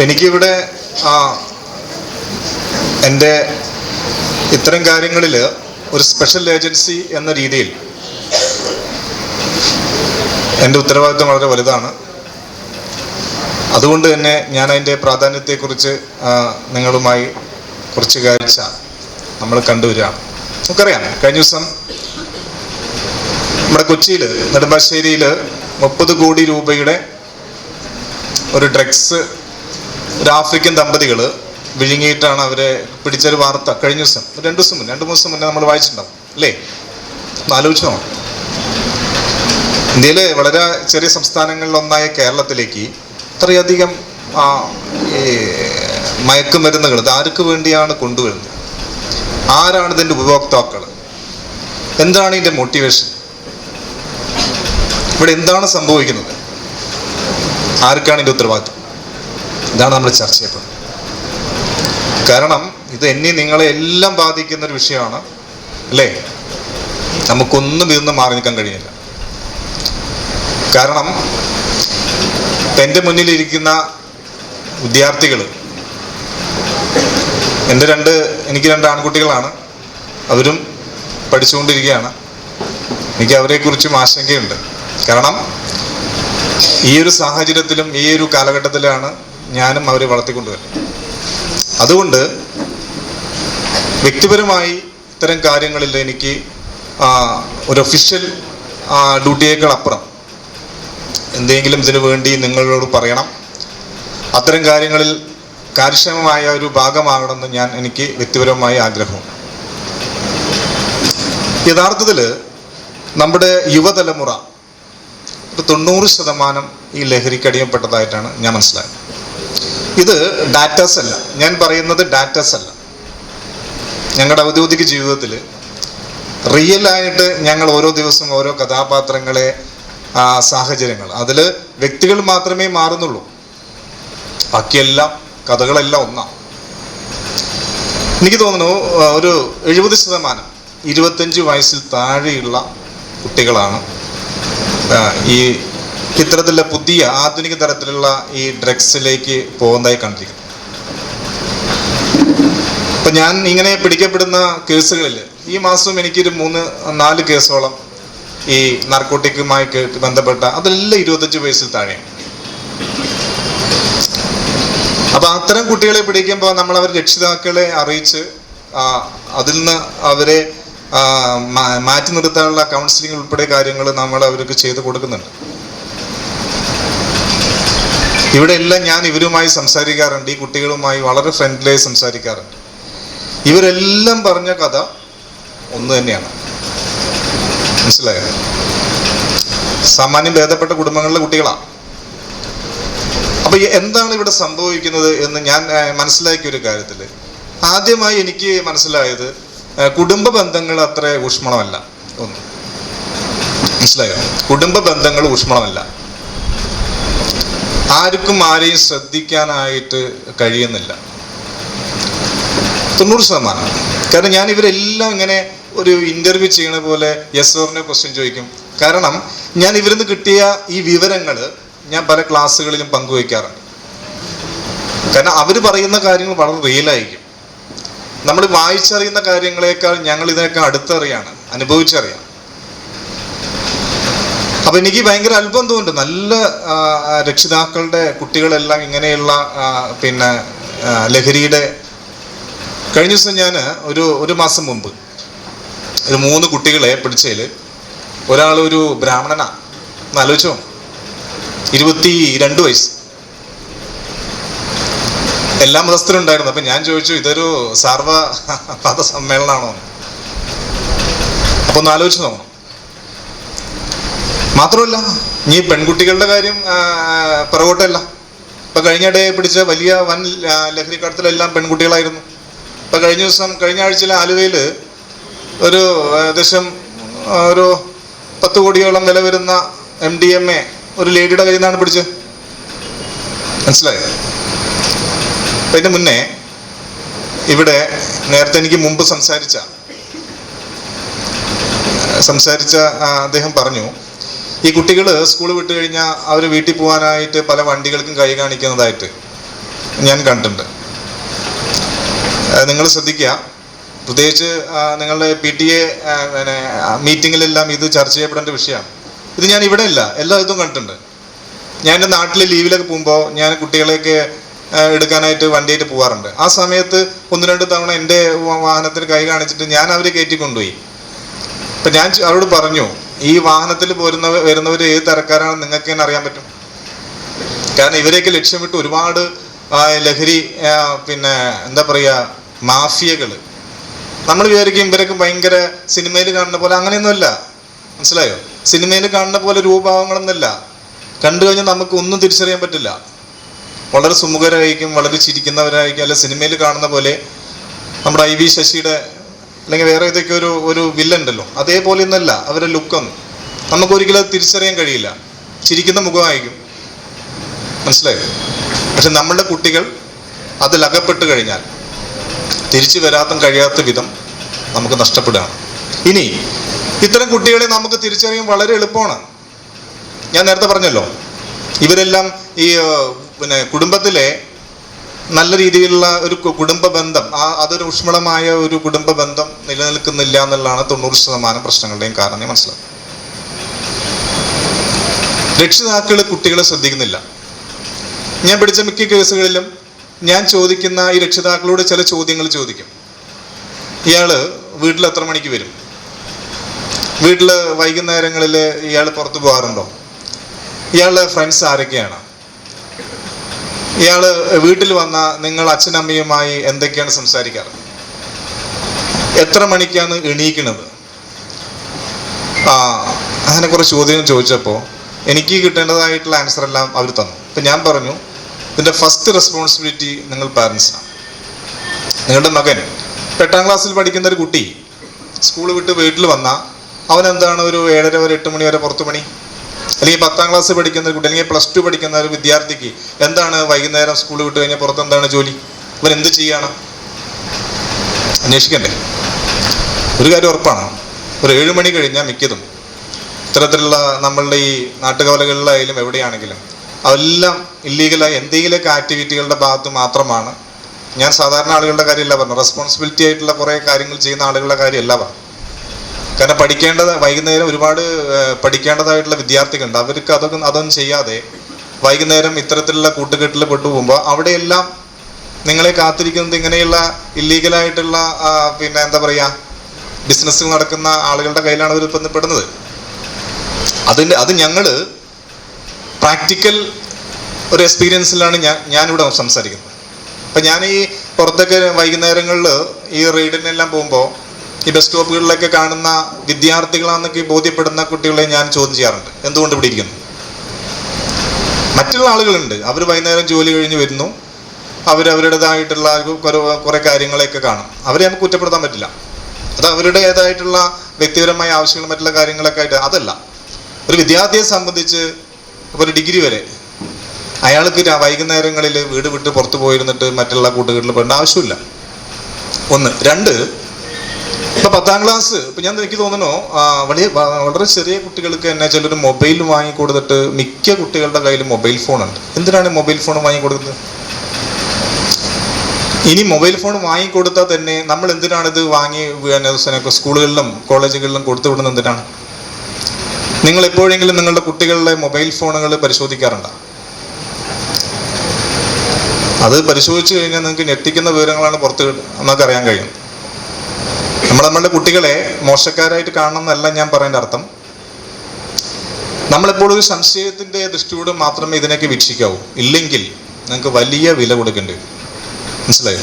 എനിക്കിവിടെ ആ, എന്റെ ഇത്തരം കാര്യങ്ങളിൽ ഒരു സ്പെഷ്യൽ ഏജൻസി എന്ന രീതിയിൽ എന്റെ ഉത്തരവാദിത്വം വളരെ വലുതാണ്. അതുകൊണ്ട് തന്നെ ഞാൻ അതിന്റെ പ്രാധാന്യത്തെക്കുറിച്ച് നിങ്ങളുമായി കുറച്ച് കാഴ്ച നമ്മൾ കണ്ടുവരികയാണ്. നമുക്കറിയാം കഴിഞ്ഞ ദിവസം നമ്മുടെ കൊച്ചിയിൽ നെടുമ്പാശ്ശേരിയിൽ മുപ്പത് കോടി രൂപയുടെ ഒരു ഡ്രഗ്സ് ഒരു ആഫ്രിക്കൻ ദമ്പതികൾ വിഴുങ്ങിയിട്ടാണ് അവരെ പിടിച്ചൊരു വാർത്ത കഴിഞ്ഞ ദിവസം. രണ്ട് ദിവസം മുന്നേ രണ്ട് മൂന്ന് ദിവസം മുന്നേ നമ്മൾ വായിച്ചിട്ടുണ്ടാവും അല്ലേ? ഒന്ന് ആലോചിച്ചോ ഇന്ത്യയിലെ വളരെ ചെറിയ സംസ്ഥാനങ്ങളിലൊന്നായ കേരളത്തിലേക്ക് ഇത്രയധികം ഈ മയക്കുമരുന്നുകൾ ഇത് ആർക്ക് വേണ്ടിയാണ് കൊണ്ടുവരുന്നത്? ആരാണ് ഇതിന്റെ ഉപഭോക്താക്കൾ എന്താണ് ഇതിന്റെ മോട്ടിവേഷൻ ഇവിടെ എന്താണ് സംഭവിക്കുന്നത്? ആർക്കാണ് ഇതിന്റെ ഉത്തരവാദിത്വം? ഇതാണ് നമ്മൾ ചർച്ച ചെയ്യപ്പെടുന്നത് കാരണം ഇത് എന്നെ നിങ്ങളെ എല്ലാം ബാധിക്കുന്ന ഒരു വിഷയമാണ് അല്ലേ? നമുക്കൊന്നും ഇതൊന്നും മാറി നിൽക്കാൻ കഴിയില്ല. കാരണം എന്റെ മുന്നിലിരിക്കുന്ന വിദ്യാർത്ഥികൾ എന്റെ രണ്ട് എനിക്ക് രണ്ട് ആൺകുട്ടികളാണ്. അവരും പഠിച്ചുകൊണ്ടിരിക്കുകയാണ്. എനിക്ക് അവരെക്കുറിച്ചും ആശങ്കയുണ്ട്. കാരണം ഈ ഒരു സാഹചര്യത്തിലും ഈ ഒരു കാലഘട്ടത്തിലാണ് ഞാനും അവരെ വളർത്തിക്കൊണ്ടുവരുന്നത് അതുകൊണ്ട് വ്യക്തിപരമായി ഇത്തരം കാര്യങ്ങളിൽ എനിക്ക് ഒരു ഒഫീഷ്യൽ ഡ്യൂട്ടിയേക്കാൾ അപ്പുറം എന്തെങ്കിലും ഇതിനു വേണ്ടി നിങ്ങളോട് പറയണം. അത്തരം കാര്യങ്ങളിൽ കാര്യക്ഷമമായ ഒരു ഭാഗമാകണമെന്ന് ഞാൻ എനിക്ക് വ്യക്തിപരമായ ആഗ്രഹം. യഥാർത്ഥത്തിൽ നമ്മുടെ യുവതലമുറ ഒരു തൊണ്ണൂറ് ശതമാനം ഈ ലഹരിക്ക് അടിയപ്പെട്ടതായിട്ടാണ് ഞാൻ മനസ്സിലായത് ഇത് ഡാറ്റാസ് അല്ല. ഞാൻ പറയുന്നത് ഡാറ്റാസ് അല്ല. ഞങ്ങളുടെ ഔദ്യോഗിക ജീവിതത്തിൽ റിയൽ ആയിട്ട് ഞങ്ങൾ ഓരോ ദിവസവും ഓരോ കഥാപാത്രങ്ങളെ സാഹചര്യങ്ങൾ അതിൽ വ്യക്തികൾ മാത്രമേ മാറുന്നുള്ളൂ. ബാക്കിയെല്ലാം കഥകളെല്ലാം ഒന്നാണ് എനിക്ക് തോന്നുന്നു ഒരു എഴുപത് ശതമാനം ഇരുപത്തഞ്ച് വയസ്സിൽ താഴെയുള്ള കുട്ടികളാണ് ഈ ഇത്തരത്തിലുള്ള പുതിയ ആധുനിക തരത്തിലുള്ള ഈ ഡ്രഗ്സിലേക്ക് പോകുന്നതായി കണ്ടിരിക്കുന്നു. അപ്പം ഞാൻ ഇങ്ങനെ പിടിക്കപ്പെടുന്ന കേസുകളിൽ ഈ മാസം എനിക്കൊരു മൂന്ന് നാല് കേസോളം ഈ നാർക്കോട്ടിക്കുമായി ബന്ധപ്പെട്ട അതെല്ലാം ഇരുപത്തഞ്ച് വയസ്സിൽ താഴെയാണ്. അപ്പൊ അത്തരം കുട്ടികളെ പിടിക്കുമ്പോൾ നമ്മൾ അവർ രക്ഷിതാക്കളെ അറിയിച്ച് അതിൽ നിന്ന് അവരെ മാറ്റി നിർത്താനുള്ള കൗൺസിലിംഗ് ഉൾപ്പെടെ കാര്യങ്ങൾ നമ്മൾ അവർക്ക് ചെയ്തു കൊടുക്കുന്നുണ്ട്. ഇവിടെ എല്ലാം ഞാൻ ഇവരുമായി സംസാരിക്കാറുണ്ട് ഈ കുട്ടികളുമായി വളരെ ഫ്രണ്ട്ലി ആയി സംസാരിക്കാറുണ്ട്. ഇവരെല്ലാം പറഞ്ഞ കഥ ഒന്ന് തന്നെയാണ്. മനസ്സിലായോ? സാമാന്യം ഭേദപ്പെട്ട കുടുംബങ്ങളിലെ കുട്ടികളാണ് അപ്പൊ എന്താണ് ഇവിടെ സംഭവിക്കുന്നത് എന്ന് ഞാൻ മനസ്സിലാക്കിയ ഒരു കാര്യത്തിൽ ആദ്യമായി എനിക്ക് മനസ്സിലായത് കുടുംബ ബന്ധങ്ങൾ അത്ര ഊഷ്മളമല്ല ഒന്ന്. മനസ്സിലായോ? കുടുംബ ബന്ധങ്ങൾ ഊഷ്മളമല്ല. ആർക്കും ആരെയും ശ്രദ്ധിക്കാനായിട്ട് കഴിയുന്നില്ല. തൊണ്ണൂറ് ശതമാനം. കാരണം ഞാൻ ഇവരെല്ലാം ഇങ്ങനെ ഒരു ഇന്റർവ്യൂ ചെയ്യണ പോലെ യെസ് ഓറിനെ ക്വസ്റ്റ്യൻ ചോദിക്കും. കാരണം ഞാൻ ഇവരിൽ നിന്ന് കിട്ടിയ ഈ വിവരങ്ങൾ ഞാൻ പല ക്ലാസ്സുകളിലും പങ്കുവയ്ക്കാറുണ്ട്. കാരണം അവർ പറയുന്ന കാര്യങ്ങൾ വളരെ റിയലായിരിക്കും നമ്മൾ വായിച്ചറിയുന്ന കാര്യങ്ങളെക്കാൾ ഞങ്ങൾ ഇതിനൊക്കെ അടുത്തറിയാണ് അനുഭവിച്ചറിയാം അപ്പൊ എനിക്ക് ഭയങ്കര അത്ഭുതം തോന്നുന്നുണ്ട്. നല്ല രക്ഷിതാക്കളുടെ കുട്ടികളെല്ലാം ഇങ്ങനെയുള്ള പിന്നെ ലഹരിയുടെ കഴിഞ്ഞ ദിവസം ഞാൻ ഒരു ഒരു മാസം മുമ്പ് ഒരു മൂന്ന് കുട്ടികളെ പിടിച്ചതിൽ ഒരാൾ ഒരു ബ്രാഹ്മണനാ എന്നാലോചിച്ചോ ഇരുപത്തി രണ്ട് വയസ്സ്. എല്ലാ മതസ്ഥരും ഉണ്ടായിരുന്നു. അപ്പൊ ഞാൻ ചോദിച്ചു ഇതൊരു സാർവ മത സമ്മേളനമാണോ. അപ്പൊ ഒന്ന് ആലോചിച്ച് നോക്കണം മാത്രമല്ല ഈ പെൺകുട്ടികളുടെ കാര്യം പിറകോട്ടല്ല. ഇപ്പൊ കഴിഞ്ഞിടെ പിടിച്ച വലിയ വൻ ലഹരി കടത്തിലെല്ലാം പെൺകുട്ടികളായിരുന്നു. ഇപ്പൊ കഴിഞ്ഞ ദിവസം കഴിഞ്ഞ ആഴ്ചയിലെ ആലുവയിൽ ഒരു ഏകദേശം ഒരു പത്ത് കോടിയോളം വില വരുന്ന എം ഡി എം എ ഒരു ലേഡിയുടെ കയ്യിൽ നിന്നാണ് പിടിച്ചത്. മനസ്സിലായോ? അതിന് മുന്നേ ഇവിടെ നേരത്തെ എനിക്ക് മുമ്പ് സംസാരിച്ച സംസാരിച്ച അദ്ദേഹം പറഞ്ഞു ഈ കുട്ടികൾ സ്കൂൾ വിട്ട് കഴിഞ്ഞാൽ അവർ വീട്ടിൽ പോകാനായിട്ട് പല വണ്ടികൾക്കും കൈ കാണിക്കുന്നതായിട്ട് ഞാൻ കണ്ടിട്ടുണ്ട്. നിങ്ങൾ ശ്രദ്ധിക്കുക. പ്രത്യേകിച്ച് നിങ്ങളുടെ പി ടി എ പിന്നെ മീറ്റിങ്ങിലെല്ലാം ഇത് ചർച്ച ചെയ്യപ്പെടേണ്ട വിഷയമാണ്. ഇത് ഞാൻ ഇവിടെ ഇല്ല. എല്ലാ ഇതും കണ്ടിട്ടുണ്ട്. ഞാൻ എന്റെ നാട്ടിൽ ലീവിലൊക്കെ പോകുമ്പോൾ ഞാൻ കുട്ടികളെയൊക്കെ എടുക്കാനായിട്ട് വണ്ടിയായിട്ട് പോകാറുണ്ട് ആ സമയത്ത് ഒന്ന് രണ്ട് തവണ എന്റെ വാഹനത്തിന് കൈ കാണിച്ചിട്ട് ഞാൻ അവരെ കയറ്റി കൊണ്ടുപോയി അപ്പം ഞാൻ അവരോട് പറഞ്ഞു ഈ വാഹനത്തിൽ പോരുന്ന വരുന്നവർ ഏത് തരക്കാരാണെന്ന് നിങ്ങൾക്ക് തന്നെ അറിയാൻ പറ്റും. കാരണം ഇവരെയൊക്കെ ലക്ഷ്യമിട്ട് ഒരുപാട് ലഹരി പിന്നെ എന്താ പറയുക മാഫിയകൾ നമ്മൾ വിചാരിക്കും ഇവരൊക്കെ ഭയങ്കര സിനിമയിൽ കാണുന്ന പോലെ അങ്ങനെയൊന്നുമല്ല. മനസ്സിലായോ? സിനിമയിൽ കാണുന്ന പോലെ രൂപാവങ്ങളൊന്നുമല്ല കണ്ടു കഴിഞ്ഞാൽ നമുക്ക് ഒന്നും തിരിച്ചറിയാൻ പറ്റില്ല. വളരെ സുമുഖരായിരിക്കും വളരെ ചിരിക്കുന്നവരായിരിക്കും. അല്ല സിനിമയിൽ കാണുന്ന പോലെ നമ്മുടെ ഐ വി ശശിയുടെ അല്ലെങ്കിൽ വേറെ ഏതൊക്കെ ഒരു ഒരു വില്ലൻ അതേപോലെ ഒന്നല്ല അവരുടെ ലുക്കൊന്നും നമുക്കൊരിക്കലും തിരിച്ചറിയാൻ കഴിയില്ല. ചിരിക്കുന്ന മുഖമായിരിക്കും. മനസ്സിലായോ? പക്ഷെ നമ്മളുടെ കുട്ടികൾ അത് അകപ്പെട്ട് കഴിഞ്ഞാൽ തിരിച്ചു വരാത്ത കഴിയാത്ത വിധം നമുക്ക് നഷ്ടപ്പെടുകയാണ്. ഇനി ഇത്തരം കുട്ടികളെ നമുക്ക് തിരിച്ചറിയാൻ വളരെ എളുപ്പമാണ്. ഞാൻ നേരത്തെ പറഞ്ഞല്ലോ ഇവരെല്ലാം ഈ പിന്നെ കുടുംബത്തിലെ നല്ല രീതിയിലുള്ള ഒരു കുടുംബ ബന്ധം ആ അതൊരു ഊഷ്മളമായ ഒരു കുടുംബ ബന്ധം നിലനിൽക്കുന്നില്ല എന്നുള്ളതാണ് തൊണ്ണൂറ് ശതമാനം പ്രശ്നങ്ങളുടെയും കാരണം. മനസ്സിലാക്കും. രക്ഷിതാക്കൾ കുട്ടികളെ ശ്രദ്ധിക്കുന്നില്ല. ഞാൻ പിടിച്ച മിക്ക കേസുകളിലും ഞാൻ ചോദിക്കുന്ന ഈ രക്ഷിതാക്കളോട് ചില ചോദ്യങ്ങൾ ചോദിക്കും. ഇയാൾ വീട്ടിൽ എത്ര മണിക്ക് വരും? വീട്ടിൽ വൈകുന്നേരങ്ങളിൽ ഇയാൾ പുറത്തു പോകാറുണ്ടോ? ഇയാളുടെ ഫ്രണ്ട്സ് ആരൊക്കെയാണ്? ഇയാൾ വീട്ടിൽ വന്ന നിങ്ങൾ അച്ഛനമ്മയുമായി എന്തൊക്കെയാണ് സംസാരിക്കാറ്? എത്ര മണിക്കാണ് എണീക്കുന്നത് ആ അങ്ങനെ കുറേ ചോദ്യങ്ങൾ ചോദിച്ചപ്പോൾ എനിക്ക് കിട്ടേണ്ടതായിട്ടുള്ള ആൻസർ എല്ലാം അവർ തന്നു. അപ്പം ഞാൻ പറഞ്ഞു ഇതിന്റെ ഫസ്റ്റ് റെസ്പോൺസിബിലിറ്റി നിങ്ങൾ പാരൻസിനാണ് നിങ്ങളുടെ മകൻ എട്ടാം ക്ലാസ്സിൽ പഠിക്കുന്ന ഒരു കുട്ടി സ്കൂൾ വിട്ട് വീട്ടിൽ വന്നാൽ അവൻ എന്താണ് ഒരു ഏഴര വരെ എട്ട് മണി വരെ പുറത്തു പണി? അല്ലെങ്കിൽ പത്താം ക്ലാസ് പഠിക്കുന്ന ഒരു കുട്ടി അല്ലെങ്കിൽ പ്ലസ് ടു പഠിക്കുന്ന ഒരു വിദ്യാർത്ഥിക്ക് എന്താണ് വൈകുന്നേരം സ്കൂൾ വിട്ട് കഴിഞ്ഞാൽ പുറത്ത് എന്താണ് ജോലി? ഇവൻ എന്ത് ചെയ്യാണ്? അന്വേഷിക്കണ്ടേ? ഒരു കാര്യം ഉറപ്പാണ്. ഒരു ഏഴ് മണി കഴിഞ്ഞാൽ മിക്കതും ഇത്തരത്തിലുള്ള നമ്മളുടെ ഈ നാട്ടുകവലകളിലായാലും എവിടെയാണെങ്കിലും അതെല്ലാം ഇല്ലീഗലായ എന്തെങ്കിലുമൊക്കെ ആക്ടിവിറ്റികളുടെ ഭാഗത്ത് മാത്രമാണ്. ഞാൻ സാധാരണ ആളുകളുടെ കാര്യമല്ല പറഞ്ഞു റെസ്പോൺസിബിലിറ്റി ആയിട്ടുള്ള കുറേ കാര്യങ്ങൾ ചെയ്യുന്ന ആളുകളുടെ കാര്യമല്ല പറഞ്ഞു കാരണം പഠിക്കേണ്ടത് വൈകുന്നേരം ഒരുപാട് പഠിക്കേണ്ടതായിട്ടുള്ള വിദ്യാർത്ഥികളുണ്ട്. അവർക്ക് അതൊക്കെ അതൊന്നും ചെയ്യാതെ വൈകുന്നേരം ഇത്തരത്തിലുള്ള കൂട്ടുകെട്ടിൽ പെട്ടുപോകുമ്പോൾ അവിടെയെല്ലാം നിങ്ങളെ കാത്തിരിക്കുന്നത് ഇങ്ങനെയുള്ള ഇല്ലീഗലായിട്ടുള്ള പിന്നെ എന്താ പറയുക ബിസിനസ് നടക്കുന്ന ആളുകളുടെ കയ്യിലാണ് അവർ ഇപ്പം പെടുന്നത് അതിന്റെ അത് ഞങ്ങൾ പ്രാക്ടിക്കൽ ഒരു എക്സ്പീരിയൻസിലാണ് ഞാൻ ഞാനിവിടെ സംസാരിക്കുന്നത്. അപ്പം ഞാൻ ഈ പുറത്തൊക്കെ വൈകുന്നേരങ്ങളിൽ ഈ റെയ്ഡിനെല്ലാം പോകുമ്പോൾ ഈ ബസ് സ്റ്റോപ്പുകളിലൊക്കെ കാണുന്ന വിദ്യാർത്ഥികളാണെന്നൊക്കെ ബോധ്യപ്പെടുന്ന കുട്ടികളെ ഞാൻ ചോദ്യം ചെയ്യാറുണ്ട്. എന്തുകൊണ്ട് ഇവിടെ ഇരിക്കുന്നു? മറ്റുള്ള ആളുകളുണ്ട്. അവർ വൈകുന്നേരം ജോലി കഴിഞ്ഞ് വരുന്നു. അവർ അവരുടേതായിട്ടുള്ള കുറെ- കാര്യങ്ങളെയൊക്കെ കാണും. അവരെ നമുക്ക് കുറ്റപ്പെടുത്താൻ പറ്റില്ല. അത് അവരുടേതായിട്ടുള്ള വ്യക്തിപരമായ ആവശ്യങ്ങൾ മറ്റുള്ള കാര്യങ്ങളൊക്കെ ആയിട്ട് അതല്ല. ഒരു വിദ്യാർത്ഥിയെ സംബന്ധിച്ച് ഒരു ഡിഗ്രി വരെ അയാൾക്ക് വൈകുന്നേരങ്ങളിൽ വീട് വിട്ട് പുറത്തു പോയിരുന്നിട്ട് മറ്റുള്ള കൂട്ടുകെട്ടിൽ പെടേണ്ട ആവശ്യമില്ല. ഒന്ന്. രണ്ട് ഇപ്പൊ പത്താം ക്ലാസ് ഇപ്പൊ ഞാൻ എനിക്ക് തോന്നുന്നു വലിയ വളരെ ചെറിയ കുട്ടികൾക്ക് തന്നെ ചിലർ മൊബൈൽ വാങ്ങി കൊടുത്തിട്ട് മിക്ക കുട്ടികളുടെ കയ്യിൽ മൊബൈൽ ഫോൺ ഉണ്ട്. എന്തിനാണ് മൊബൈൽ ഫോൺ വാങ്ങി കൊടുക്കുന്നത്? ഇനി മൊബൈൽ ഫോൺ വാങ്ങിക്കൊടുത്താൽ തന്നെ നമ്മൾ എന്തിനാണ് ഇത് വാങ്ങി സ്കൂളുകളിലും കോളേജുകളിലും കൊടുത്തു വിടുന്നത് എന്തിനാണ്? നിങ്ങൾ എപ്പോഴെങ്കിലും നിങ്ങളുടെ കുട്ടികളുടെ മൊബൈൽ ഫോണുകൾ പരിശോധിക്കാറുണ്ടോ? അത് പരിശോധിച്ചു കഴിഞ്ഞാൽ നിങ്ങൾക്ക് ഞെട്ടിക്കുന്ന വിവരങ്ങളാണ് പുറത്ത് നമുക്ക് അറിയാൻ കഴിയും. നമ്മൾ നമ്മളുടെ കുട്ടികളെ മോശക്കാരായിട്ട് കാണണം എന്നല്ല ഞാൻ പറയേണ്ട അർത്ഥം. നമ്മളിപ്പോൾ ഒരു സംശയത്തിന്റെ ദൃഷ്ടിയോട് മാത്രമേ ഇതിനൊക്കെ വീക്ഷിക്കാവൂ. ഇല്ലെങ്കിൽ നിങ്ങൾക്ക് വലിയ വില കൊടുക്കേണ്ടി വരും. മനസ്സിലായോ?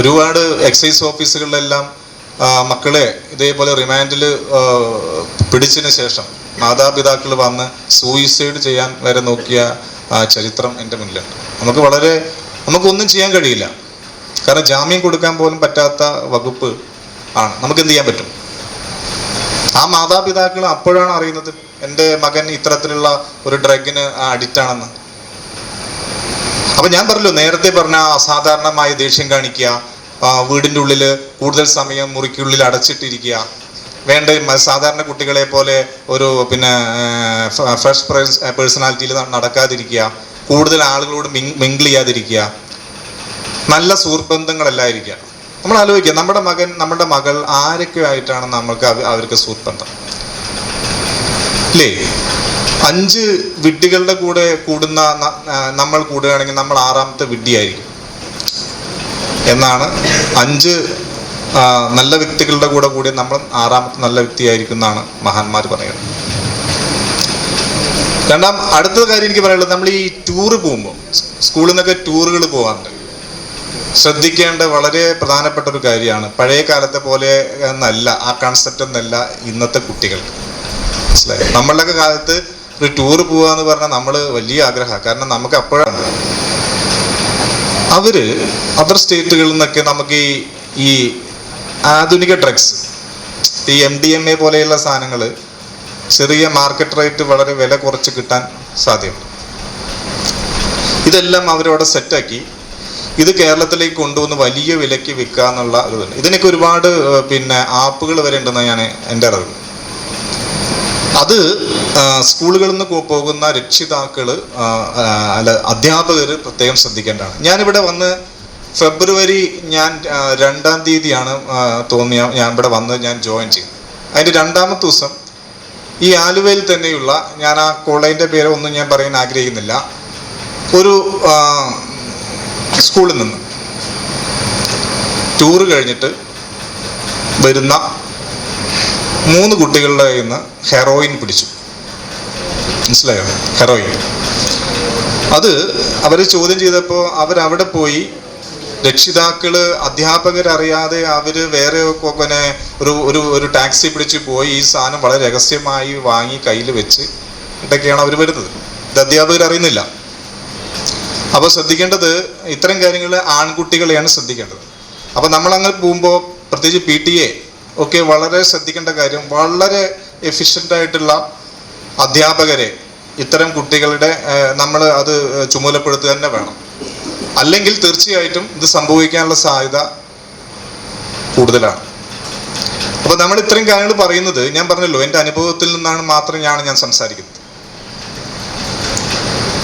ഒരുപാട് എക്സൈസ് ഓഫീസുകളിലെല്ലാം മക്കളെ ഇതേപോലെ റിമാൻഡിൽ പിടിച്ചതിന് ശേഷം മാതാപിതാക്കൾ വന്ന് സൂയിസൈഡ് ചെയ്യാൻ വരെ നോക്കിയ ചരിത്രം എന്റെ മുന്നിലുണ്ട്. നമുക്ക് വളരെ നമുക്കൊന്നും ചെയ്യാൻ കഴിയില്ല. കാരണം ജാമ്യം കൊടുക്കാൻ പോലും പറ്റാത്ത വകുപ്പ് ആണ്. നമുക്ക് എന്ത് ചെയ്യാൻ പറ്റും? ആ മാതാപിതാക്കൾ അപ്പോഴാണ് അറിയുന്നത് എന്റെ മകൻ ഇത്തരത്തിലുള്ള ഒരു ഡ്രഗിന് അഡിക്റ്റ് ആണെന്ന്. അപ്പൊ ഞാൻ പറഞ്ഞല്ലോ നേരത്തെ പറഞ്ഞ അസാധാരണമായ ദേഷ്യം കാണിക്കുക വീടിന്റെ ഉള്ളിൽ കൂടുതൽ സമയം മുറിക്കുള്ളിൽ അടച്ചിട്ടിരിക്കുക വേണ്ട സാധാരണ കുട്ടികളെ പോലെ ഒരു പിന്നെ ഫ്രഷ് പേഴ്സണാലിറ്റിയിൽ നടക്കാതിരിക്കുക കൂടുതൽ ആളുകളോട് മിങ്കിൾ ചെയ്യാതിരിക്കുക നല്ല സുഹൃത്ത് ബന്ധങ്ങളല്ലായിരിക്കാം നമ്മൾ ആലോചിക്കുക നമ്മുടെ മകൻ നമ്മുടെ മകൾ ആരൊക്കെ ആയിട്ടാണ് നമ്മൾക്ക് അവർക്ക് സുഹൃത്ത് ബന്ധം അല്ലേ അഞ്ച് വിഡ്ഢികളുടെ കൂടെ കൂടുന്ന നമ്മൾ കൂടുകയാണെങ്കിൽ നമ്മൾ ആറാമത്തെ വിഡ്ഢിയായിരിക്കും. എന്നാണ് അഞ്ച് നല്ല വ്യക്തികളുടെ കൂടെ കൂടി നമ്മൾ ആറാമത്തെ നല്ല വ്യക്തിയായിരിക്കും എന്നാണ് മഹാന്മാർ പറയുന്നത്. രണ്ടാം അടുത്ത കാര്യം എനിക്ക് പറയാനുള്ളത് നമ്മൾ ഈ ടൂറ് പോകുമ്പോൾ സ്കൂളിൽ നിന്നൊക്കെ ടൂറുകൾ പോകാറുണ്ട്. ശ്രദ്ധിക്കേണ്ട വളരെ പ്രധാനപ്പെട്ട ഒരു കാര്യമാണ്. പഴയ കാലത്തെ പോലെ എന്നല്ല ആ കൺസെപ്റ്റ് എന്നല്ല ഇന്നത്തെ കുട്ടികൾക്ക് മനസ്സിലായി? നമ്മളുടെയൊക്കെ കാലത്ത് ഒരു ടൂർ പോവുക എന്ന് പറഞ്ഞാൽ നമ്മൾ വലിയ ആഗ്രഹമാണ്. കാരണം നമുക്ക് അപ്പോഴാണ്. അവർ അതർ സ്റ്റേറ്റുകളിൽ നിന്നൊക്കെ നമുക്ക് ഈ ഈ ആധുനിക ഡ്രഗ്സ് ഈ എം ഡി എം എ പോലെയുള്ള സാധനങ്ങൾ ചെറിയ മാർക്കറ്റ് റേറ്റ് വളരെ വില കുറച്ച് കിട്ടാൻ സാധ്യമാണ്. ഇതെല്ലാം അവരവിടെ സെറ്റാക്കി ഇത് കേരളത്തിലേക്ക് കൊണ്ടുവന്ന് വലിയ വിലയ്ക്ക് വിൽക്കുക എന്നുള്ള ഇതുണ്ട് ഇതിനൊക്കെ ഒരുപാട് പിന്നെ ആപ്പുകൾ വരെ ഉണ്ടെന്ന് ഞാൻ എന്റെ അറിവ്. അത് സ്കൂളുകളിൽ നിന്ന് പോകുന്ന രക്ഷിതാക്കൾ അല്ല അധ്യാപകർ പ്രത്യേകം ശ്രദ്ധിക്കേണ്ടതാണ്. ഞാനിവിടെ വന്ന് ഫെബ്രുവരി ഞാൻ രണ്ടാം തീയതിയാണ് തോന്നിയ ഞാൻ ഇവിടെ വന്ന് ഞാൻ ജോയിൻ ചെയ്തു അതിന്റെ രണ്ടാമത്തെ ദിവസം ഈ ആലുവയിൽ തന്നെയുള്ള ഞാൻ ആ കോളേജിന്റെ പേര് ഒന്നും ഞാൻ പറയാൻ ആഗ്രഹിക്കുന്നില്ല. ഒരു സ്കൂളിൽ നിന്ന്. ടൂർ കഴിഞ്ഞിട്ട് വരുന്ന മൂന്ന് കുട്ടികളുടെ കയ്യിൽ നിന്ന് ഹെറോയിൻ പിടിച്ചു. മനസ്സിലായോ? ഹെറോയിൻ അത് അവർ ചോദ്യം ചെയ്തപ്പോൾ അവരവിടെ പോയി രക്ഷിതാക്കൾ അധ്യാപകരറിയാതെ അവർ വേറെ പിന്നെ ഒരു ഒരു ഒരു ടാക്സി പിടിച്ച് പോയി ഈ സാധനം വളരെ രഹസ്യമായി വാങ്ങി കയ്യിൽ വെച്ച് ഇതൊക്കെയാണ് അവർ വരുന്നത്. ഇത് അധ്യാപകർ അറിയുന്നില്ല അപ്പോൾ ശ്രദ്ധിക്കേണ്ടത് ഇത്തരം കാര്യങ്ങൾ ആൺകുട്ടികളെയാണ് ശ്രദ്ധിക്കേണ്ടത്. അപ്പോൾ നമ്മൾ അങ്ങനെ പോകുമ്പോൾ പ്രത്യേകിച്ച് പി ടി എ ഒക്കെ വളരെ ശ്രദ്ധിക്കേണ്ട കാര്യം വളരെ എഫിഷ്യന്റായിട്ടുള്ള അധ്യാപകരെ ഇത്തരം കുട്ടികളുടെ നമ്മൾ അത് ചുമതലപ്പെടുത്തുക തന്നെ വേണം. അല്ലെങ്കിൽ തീർച്ചയായിട്ടും ഇത് സംഭവിക്കാനുള്ള സാധ്യത കൂടുതലാണ്. അപ്പോൾ നമ്മൾ ഇത്രയും കാര്യങ്ങൾ പറയുന്നത് ഞാൻ പറഞ്ഞല്ലോ എന്റെ അനുഭവത്തിൽ നിന്നാണ് മാത്രം ഞാൻ ഞാൻ സംസാരിക്കുന്നത്.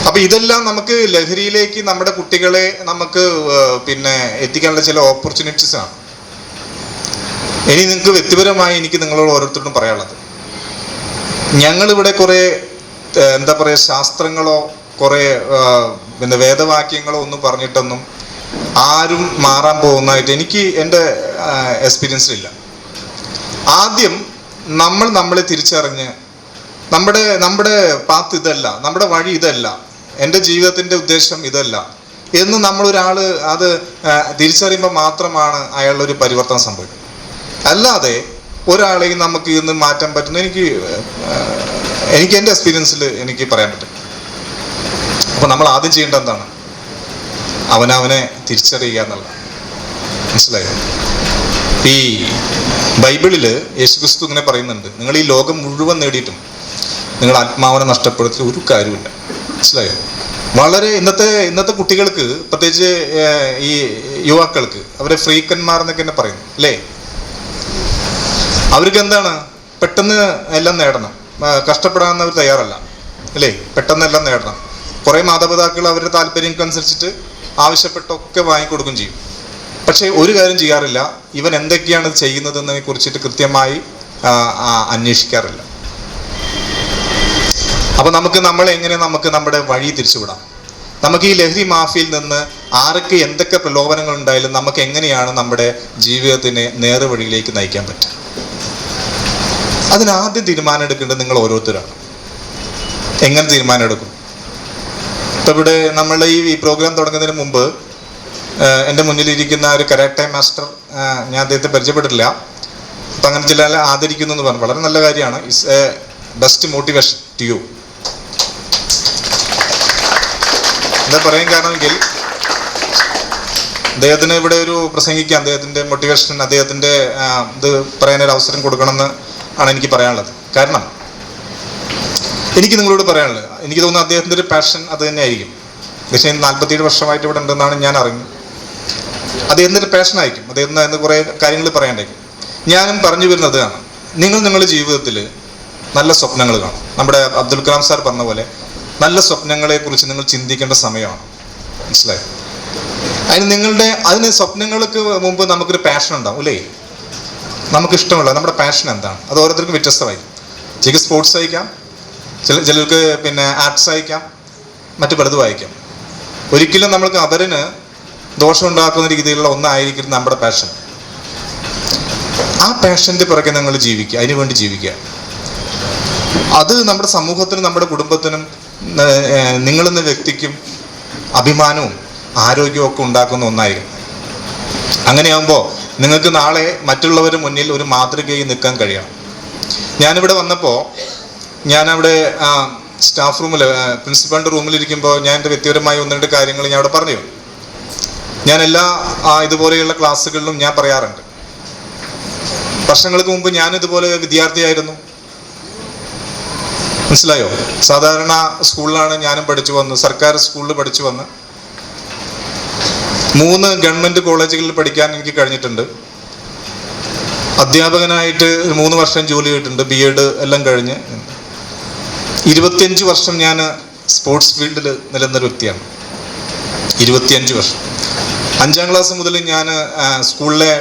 അപ്പൊ ഇതെല്ലാം നമുക്ക് ലഹരിയിലേക്ക് നമ്മുടെ കുട്ടികളെ നമുക്ക് പിന്നെ എത്തിക്കാനുള്ള ചില ഓപ്പർച്യൂണിറ്റീസ് ആണ്. ഇനി നിങ്ങൾക്ക് വ്യക്തിപരമായി എനിക്ക് നിങ്ങളോട് ഓരോരുത്തരോടും പറയാനുള്ളത്. ഞങ്ങളിവിടെ കുറെ എന്താ പറയുക ശാസ്ത്രങ്ങളോ കുറെ പിന്നെ വേദവാക്യങ്ങളോ ഒന്നും പറഞ്ഞിട്ടൊന്നും ആരും മാറാൻ പോകുന്നതായിട്ട് എനിക്ക് എന്റെ എക്സ്പീരിയൻസിലില്ല ആദ്യം നമ്മൾ നമ്മളെ തിരിച്ചറിഞ്ഞ് നമ്മുടെ നമ്മുടെ പാത്ത് ഇതല്ല നമ്മുടെ വഴി ഇതല്ല എന്റെ ജീവിതത്തിന്റെ ഉദ്ദേശം ഇതല്ല. എന്ന് നമ്മൾ ഒരാൾ അത് തിരിച്ചറിയുമ്പോൾ മാത്രമാണ് അയാളുടെ ഒരു പരിവർത്തനം സംഭവിക്കുന്നത്. അല്ലാതെ ഒരാളെയും നമുക്ക് ഇന്ന് മാറ്റാൻ പറ്റുന്ന എനിക്ക് എനിക്ക് എന്റെ എക്സ്പീരിയൻസിൽ എനിക്ക് പറയാൻ പറ്റും. അപ്പോൾ നമ്മൾ ആദ്യം ചെയ്യേണ്ട എന്താണ്? അവനവനെ തിരിച്ചറിയുക എന്നുള്ള മനസ്സിലായോ? ഈ ബൈബിളിൽ യേശുക്രിസ്തു ഇങ്ങനെ പറയുന്നുണ്ട്. നിങ്ങൾ ഈ ലോകം മുഴുവൻ നേടിയിട്ടും നിങ്ങൾ ആത്മാവനെ നഷ്ടപ്പെടുത്തി ഒരു കാര്യമില്ല മനസ്സിലായോ? വളരെ ഇന്നത്തെ ഇന്നത്തെ കുട്ടികൾക്ക് പ്രത്യേകിച്ച് ഈ യുവാക്കൾക്ക് അവരെ ഫ്രീക്കന്മാർ എന്നൊക്കെ തന്നെ പറയുന്നു അല്ലേ? അവർക്ക് എന്താണ്? പെട്ടെന്ന് എല്ലാം നേടണം. കഷ്ടപ്പെടാൻ അവർ തയ്യാറല്ല അല്ലേ? പെട്ടെന്ന് എല്ലാം നേടണം. കുറേ മാതാപിതാക്കൾ അവരുടെ താല്പര്യങ്ങൾക്കനുസരിച്ചിട്ട് ആവശ്യപ്പെട്ടൊക്കെ വാങ്ങിക്കൊടുക്കും ചെയ്യും. പക്ഷേ ഒരു കാര്യം ചെയ്യാറില്ല. ഇവൻ എന്തൊക്കെയാണ് ചെയ്യുന്നതെന്നതിനെ കുറിച്ചിട്ട് കൃത്യമായി അന്വേഷിക്കാറില്ല. അപ്പൊ നമുക്ക് നമ്മൾ എങ്ങനെ നമുക്ക് നമ്മുടെ വഴി തിരിച്ചുവിടാം? നമുക്ക് ഈ ലഹരി മാഫിയിൽ നിന്ന് ആർക്ക് എന്തൊക്കെ പ്രലോഭനങ്ങൾ ഉണ്ടായാലും നമുക്ക് എങ്ങനെയാണ് നമ്മുടെ ജീവിതത്തിനെ നേർവഴിയിലേക്ക് നയിക്കാൻ പറ്റുക? അതിനാദ്യം തീരുമാനം എടുക്കേണ്ടത് നിങ്ങൾ ഓരോരുത്തരാണ്. എങ്ങനെ തീരുമാനം എടുക്കും? ഇപ്പൊ ഇവിടെ നമ്മൾ ഈ പ്രോഗ്രാം തുടങ്ങുന്നതിന് മുമ്പ് എന്റെ മുന്നിലിരിക്കുന്ന ഒരു കരാട്ടെ മാസ്റ്റർ ഞാൻ അദ്ദേഹത്തെ പരിചയപ്പെട്ടിട്ടില്ല. അപ്പം അങ്ങനെ ചില ആദരിക്കുന്നു എന്ന് പറഞ്ഞു. വളരെ നല്ല കാര്യമാണ്. Is a best motivation to you എന്താ പറയാൻ കാരണമെങ്കിൽ അദ്ദേഹത്തിന് ഇവിടെ ഒരു പ്രസംഗിക്കാൻ അദ്ദേഹത്തിന്റെ മോട്ടിവേഷൻ അദ്ദേഹത്തിന്റെ ഇത് പറയാനൊരു അവസരം കൊടുക്കണമെന്ന് ആണ് എനിക്ക് പറയാനുള്ളത്. കാരണം എനിക്ക് നിങ്ങളോട് പറയാനുള്ളത് എനിക്ക് തോന്നുന്നു അദ്ദേഹത്തിന്റെ ഒരു പാഷൻ അത് തന്നെയായിരിക്കും. പക്ഷേ നാൽപ്പത്തിയേഴ് വർഷമായിട്ട് ഇവിടെ ഉണ്ടെന്നാണ് ഞാൻ അറിഞ്ഞത് അദ്ദേഹത്തിന്റെ ആയിരിക്കും. അദ്ദേഹത്തിന് അതിന് കുറേ കാര്യങ്ങൾ പറയാണ്ടായിരിക്കും ഞാനും പറഞ്ഞു വരുന്നത് നിങ്ങൾ നിങ്ങളുടെ ജീവിതത്തിൽ നല്ല സ്വപ്നങ്ങൾ കാണും. നമ്മുടെ അബ്ദുൽ കലാം സാർ പറഞ്ഞ പോലെ നല്ല സ്വപ്നങ്ങളെ കുറിച്ച് നിങ്ങൾ ചിന്തിക്കേണ്ട സമയമാണ്. മനസ്സിലായി? അതിന് നിങ്ങളുടെ അതിന് സ്വപ്നങ്ങൾക്ക് മുമ്പ് നമുക്കൊരു പാഷൻ ഉണ്ടാവും അല്ലേ? നമുക്ക് ഇഷ്ടമുള്ള നമ്മുടെ പാഷൻ എന്താണ്? അത് ഓരോരുത്തർക്കും വ്യത്യസ്തമായി ചിലക്ക് സ്പോർട്സ് അയക്കാം ചില ചിലർക്ക് പിന്നെ ആർട്സ് അയക്കാം മറ്റു പലതും അയക്കാം ഒരിക്കലും നമ്മൾക്ക് അവരിന് ദോഷമുണ്ടാക്കുന്ന രീതിയിലുള്ള ഒന്നായിരിക്കും നമ്മുടെ പാഷൻ ആ പാഷന്റെ പുറകെ നിങ്ങൾ ജീവിക്കുക അതിനുവേണ്ടി ജീവിക്കുക. അത് നമ്മുടെ സമൂഹത്തിനും നമ്മുടെ കുടുംബത്തിനും നിങ്ങളെന്ന വ്യക്തിക്കും അഭിമാനവും ആരോഗ്യവും ഒക്കെ ഉണ്ടാക്കുന്ന ഒന്നായിരിക്കും. അങ്ങനെയാകുമ്പോൾ നിങ്ങൾക്ക് നാളെ മറ്റുള്ളവർ മുന്നിൽ ഒരു മാതൃകയായി നിൽക്കാൻ കഴിയണം. ഞാനിവിടെ വന്നപ്പോൾ ഞാനവിടെ സ്റ്റാഫ് റൂമിൽ പ്രിൻസിപ്പാളിന്റെ റൂമിലിരിക്കുമ്പോൾ ഞാൻ എന്റെ വ്യക്തിപരമായ ഒന്ന് രണ്ട് കാര്യങ്ങൾ ഞാൻ അവിടെ പറഞ്ഞു. ഞാൻ എല്ലാ ഇതുപോലെയുള്ള ക്ലാസ്സുകളിലും ഞാൻ പറയാറുണ്ട്. വർഷങ്ങൾക്ക് മുമ്പ് ഞാൻ ഇതുപോലെ വിദ്യാർത്ഥിയായിരുന്നു. മനസ്സിലായോ? സാധാരണ സ്കൂളിലാണ് ഞാനും പഠിച്ചു വന്ന് സർക്കാർ സ്കൂളിൽ പഠിച്ചു വന്ന് മൂന്ന് ഗവൺമെന്റ് കോളേജുകളിൽ പഠിക്കാൻ എനിക്ക് കഴിഞ്ഞിട്ടുണ്ട്. അധ്യാപകനായിട്ട് മൂന്ന് വർഷം ജോലി ചെയ്തിട്ടുണ്ട് ബി എഡ് എല്ലാം കഴിഞ്ഞ്. ഇരുപത്തിയഞ്ച് വർഷം ഞാൻ സ്പോർട്സ് ഫീൽഡിൽ നിലനിന്നൊരു വ്യക്തിയാണ്. ഇരുപത്തിയഞ്ച് വർഷം. അഞ്ചാം ക്ലാസ് മുതൽ ഞാൻ സ്കൂളിലെ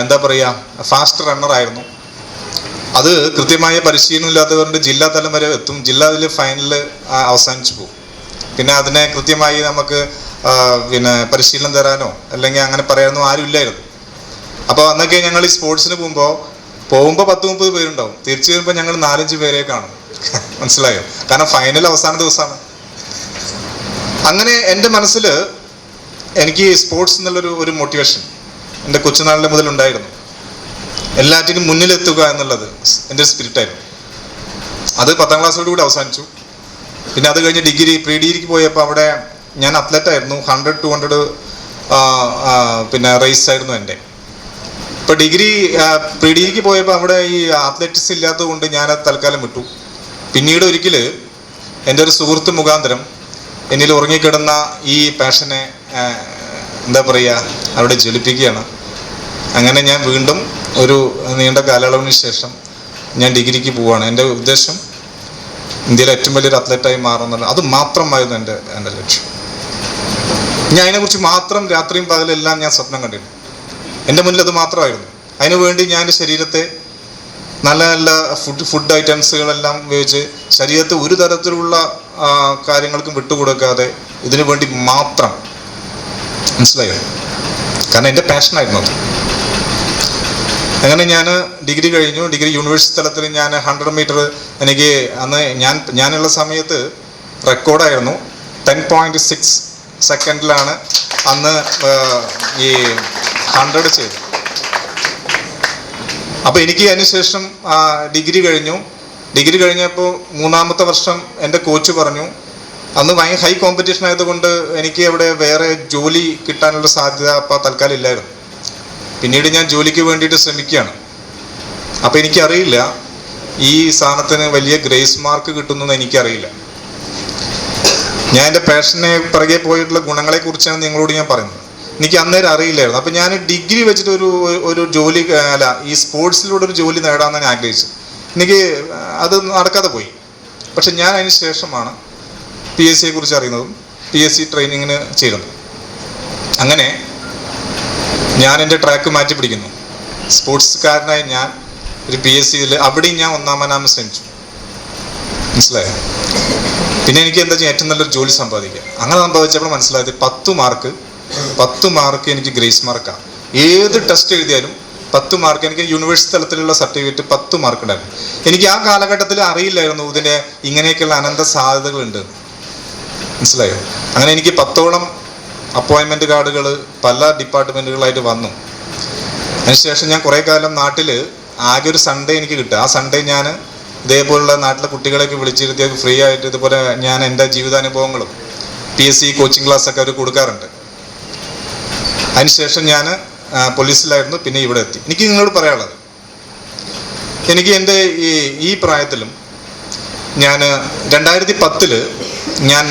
എന്താ പറയുക ഫാസ്റ്റ് റണ്ണറായിരുന്നു. അത് കൃത്യമായ പരിശീലനം ഇല്ലാത്തവരുടെ ജില്ലാ തലം വരെ എത്തും. ജില്ലാതിൽ ഫൈനലിൽ അവസാനിച്ചു പോകും. പിന്നെ അതിനെ കൃത്യമായി നമുക്ക് പിന്നെ പരിശീലനം തരാനോ അല്ലെങ്കിൽ അങ്ങനെ പറയാനോ ആരും ഇല്ലായിരുന്നു അപ്പോൾ അന്നൊക്കെ ഞങ്ങൾ ഈ സ്പോർട്സിന് പോകുമ്പോൾ പോകുമ്പോൾ പത്ത് മുപ്പത് പേരുണ്ടാവും. തിരിച്ചു വരുമ്പോൾ ഞങ്ങൾ നാലഞ്ച് പേരെ കാണും. മനസ്സിലായോ? കാരണം ഫൈനൽ അവസാന ദിവസമാണ്. അങ്ങനെ എന്റെ മനസ്സിൽ എനിക്ക് സ്പോർട്സ് എന്നുള്ളൊരു ഒരു മോട്ടിവേഷൻ എന്റെ കൊച്ചുനാളിലെ മുതൽ ഉണ്ടായിരുന്നു എല്ലാറ്റിനും മുന്നിലെത്തുക എന്നുള്ളത് എന്റെ സ്പിരിറ്റായിരുന്നു. അത് പത്താം ക്ലാസ്സോട് കൂടി അവസാനിച്ചു. പിന്നെ അത് കഴിഞ്ഞ് ഡിഗ്രി പ്രീ ഡിഗ്രിക്ക് പോയപ്പോൾ അവിടെ ഞാൻ അത്ലറ്റ് ആയിരുന്നു. ഹൺഡ്രഡ് ടു ഹൺഡ്രഡ് പിന്നെ റേസ് ആയിരുന്നു എന്റെ. ഇപ്പോൾ ഡിഗ്രി പ്രീ ഡിഗ്രിക്ക് പോയപ്പോൾ അവിടെ ഈ അത്ലറ്റിക്സ് ഇല്ലാത്തത് കൊണ്ട് ഞാൻ അത് തൽക്കാലം വിട്ടു. പിന്നീട് ഒരിക്കൽ എന്റെ ഒരു സുഹൃത്ത് മുഖാന്തരം എന്നിൽ ഉറങ്ങിക്കിടന്ന ഈ പാഷനെ എന്താ പറയുക അവിടെ ജ്വലിപ്പിക്കുകയാണ്. അങ്ങനെ ഞാൻ വീണ്ടും ഒരു നീണ്ട കാലയളവിന് ശേഷം ഞാൻ ഡിഗ്രിക്ക് പോവുകയാണ് എന്റെ ഉദ്ദേശം ഇന്ത്യയിലെ ഏറ്റവും വലിയൊരു അത്ലറ്റായി മാറുന്നുള്ള അത് മാത്രമായിരുന്നു എന്റെ എന്റെ ലക്ഷ്യം. ഞാൻ അതിനെക്കുറിച്ച് മാത്രം രാത്രിയും പകലെല്ലാം ഞാൻ സ്വപ്നം കണ്ടിരുന്നു. എന്റെ മുന്നിൽ അത് മാത്രമായിരുന്നു. അതിനുവേണ്ടി ഞാൻ എന്റെ ശരീരത്തെ നല്ല നല്ല ഫുഡ് ഫുഡ് ഐറ്റംസുകളെല്ലാം ഉപയോഗിച്ച് ശരീരത്തെ ഒരു തരത്തിലുള്ള കാര്യങ്ങൾക്കും വിട്ടുകൊടുക്കാതെ ഇതിനു വേണ്ടി മാത്രം മനസ്സിലായോ? കാരണം എന്റെ പാഷനായിരുന്നു അത്. അങ്ങനെ ഞാൻ ഡിഗ്രി കഴിഞ്ഞു. ഡിഗ്രി യൂണിവേഴ്സിറ്റി തലത്തിൽ ഞാൻ ഹൺഡ്രഡ് മീറ്റർ എനിക്ക് അന്ന് ഞാൻ ഞാനുള്ള സമയത്ത് റെക്കോർഡായിരുന്നു. ടെൻ പോയിന്റ് സിക്സ് സെക്കൻഡിലാണ് അന്ന് ഈ ഹൺഡ്രഡ് ചെയ്തത്. അപ്പോൾ എനിക്ക് അതിനുശേഷം ഡിഗ്രി കഴിഞ്ഞു. ഡിഗ്രി കഴിഞ്ഞപ്പോൾ മൂന്നാമത്തെ വർഷം എന്റെ കോച്ച് പറഞ്ഞു അന്ന് ഭയങ്കര ഹൈ കോമ്പറ്റീഷൻ ആയതുകൊണ്ട് എനിക്ക് അവിടെ വേറെ ജോലി കിട്ടാനുള്ള സാധ്യത അപ്പോൾ തൽക്കാലം ഇല്ലായിരുന്നു. പിന്നീട് ഞാൻ ജോലിക്ക് വേണ്ടിയിട്ട് ശ്രമിക്കുകയാണ്. അപ്പോൾ എനിക്കറിയില്ല ഈ സ്ഥാനത്തിന് വലിയ ഗ്രേസ് മാർക്ക് കിട്ടുന്നു എനിക്കറിയില്ല. ഞാൻ എന്റെ പാഷനെ പിറകെ പോയിട്ടുള്ള ഗുണങ്ങളെ കുറിച്ചാണ് നിങ്ങളോട് ഞാൻ പറയുന്നത്. എനിക്ക് അന്നേരം അറിയില്ലായിരുന്നു. അപ്പം ഞാൻ ഡിഗ്രി വെച്ചിട്ട് ഒരു ഒരു ജോലി അല്ല ഈ സ്പോർട്സിലൂടെ ഒരു ജോലി നേടാമെന്ന് ഞാൻ ആഗ്രഹിച്ചു. എനിക്ക് അത് നടക്കാതെ പോയി. പക്ഷെ ഞാൻ അതിന് ശേഷമാണ് പി എസ് സിയെ കുറിച്ച് അറിയുന്നതും പി എസ് സി ട്രെയിനിങ്ങിന് ചേരുന്നത്. അങ്ങനെ ഞാൻ എന്റെ ട്രാക്ക് മാറ്റി പിടിക്കുന്നു. സ്പോർട്സുകാരനായി ഞാൻ ഒരു പി എസ് സിയിൽ അവിടെയും ഞാൻ ഒന്നാമനാമം ശ്രമിച്ചു. മനസ്സിലായോ? പിന്നെ എനിക്ക് എന്താ ചെയ്യാൻ ഏറ്റവും നല്ലൊരു ജോലി സമ്പാദിക്കുക. അങ്ങനെ സമ്പാദിച്ചപ്പോൾ മനസ്സിലായത് പത്ത് മാർക്ക് പത്ത് മാർക്ക് എനിക്ക് ഗ്രേസ് മാർക്കാണ് ഏത് ടെസ്റ്റ് എഴുതിയാലും പത്ത് മാർക്ക് എനിക്ക് യൂണിവേഴ്സിറ്റി തലത്തിലുള്ള സർട്ടിഫിക്കറ്റ് പത്ത് മാർക്ക് ഉണ്ടായിരുന്നു. എനിക്ക് ആ കാലഘട്ടത്തിൽ അറിയില്ലായിരുന്നു ഇതിന്റെ ഇങ്ങനെയൊക്കെയുള്ള അനന്ത സാധ്യതകളുണ്ട് മനസ്സിലായോ? അങ്ങനെ എനിക്ക് പത്തോളം അപ്പോയിൻമെന്റ് കാർഡുകൾ പല ഡിപ്പാർട്ട്മെന്റുകളായിട്ട് വന്നു. അതിനുശേഷം ഞാൻ കുറേ കാലം നാട്ടിൽ ആകെ ഒരു സൺഡേ എനിക്ക് കിട്ടുക. ആ സൺഡേ ഞാൻ ഇതേപോലുള്ള നാട്ടിലെ കുട്ടികളെയൊക്കെ വിളിച്ചിരുത്തി ഫ്രീ ആയിട്ട് ഇതുപോലെ ഞാൻ എന്റെ ജീവിതാനുഭവങ്ങളും പി എസ് സി കോച്ചിങ് ക്ലാസ്സൊക്കെ അവർ കൊടുക്കാറുണ്ട്. അതിനുശേഷം ഞാൻ പോലീസിലായിരുന്നു. പിന്നെ ഇവിടെ എത്തി. എനിക്ക് നിങ്ങളോട് പറയാനുള്ളത്. എനിക്ക് എന്റെ ഈ ഈ പ്രായത്തിലും ഞാൻ രണ്ടായിരത്തി പത്തിൽ ഞാൻ